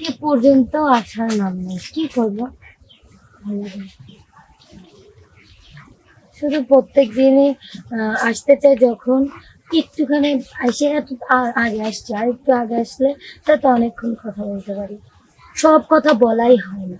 এ পর্যন্ত আসার নাম নেই। কি করব। শুধু প্রত্যেক দিনই আসতে চাই যখন। একটুখানি এসে এত আগে আসছে, আর একটু আগে আসলে তা তো অনেকক্ষণ কথা বলতে পারি। সব কথা বলাই হয় না।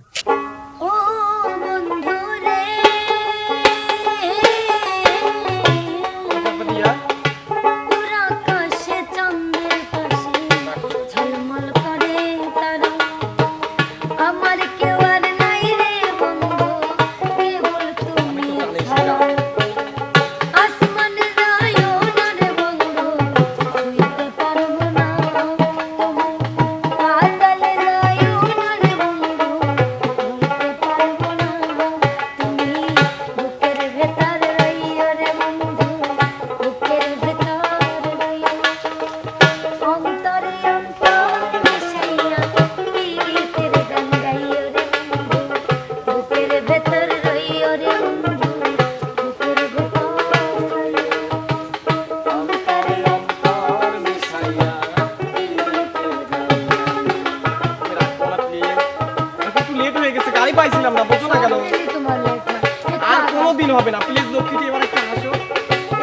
আর কোনোদিন হবে না। প্লিজ লক্ষ্মীটি এবার একটা হাসো।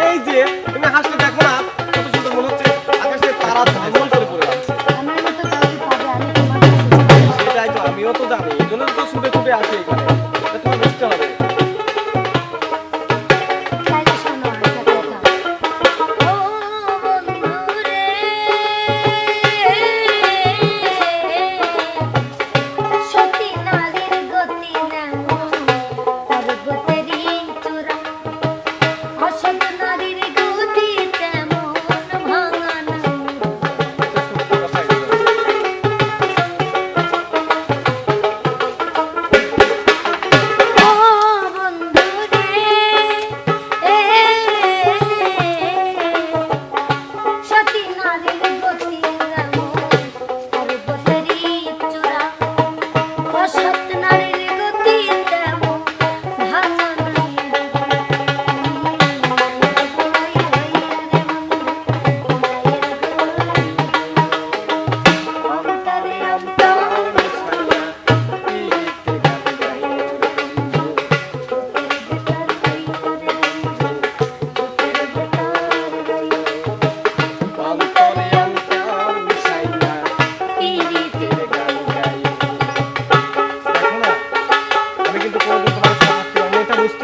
এই যে তুমি হাসলে দেখো না কত সুন্দর মনে হচ্ছে আকাশে তারা ঝলমল করে পড়ে যাচ্ছে সেটাই তো আমিও তো জানি এই জন্য তো ছুটে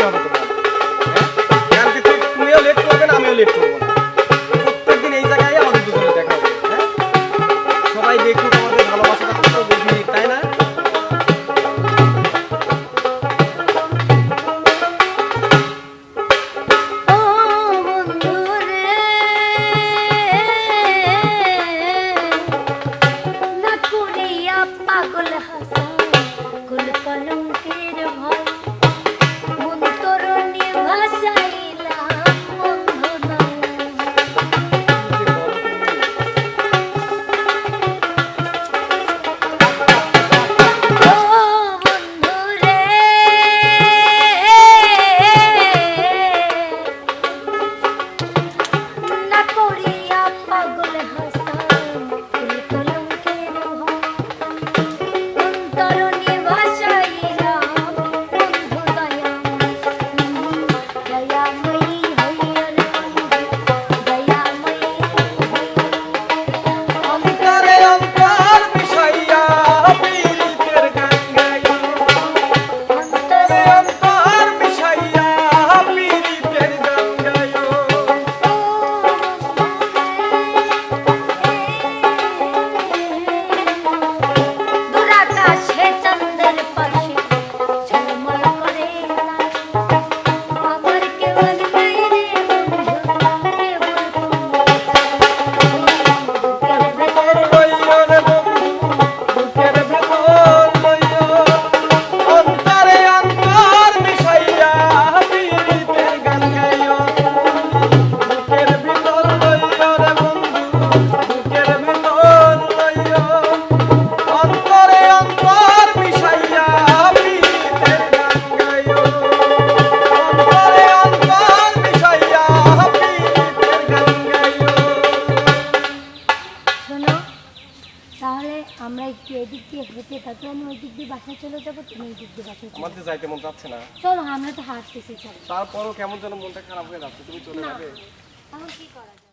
হবে তোমার। হ্যাঁ? তুমিও লেট করবে না আমিও লেট করব না। Thank you. চলে যাব? তুমি ওই দিক দিয়ে আমার তো যাইতে মন যাচ্ছে না। চলো আমরা তো হাঁটতেছি চলো। তারপরও কেমন যেন মনটা খারাপ হয়ে যাচ্ছে তুমি চলে যাবে? এখন কি করা যায়?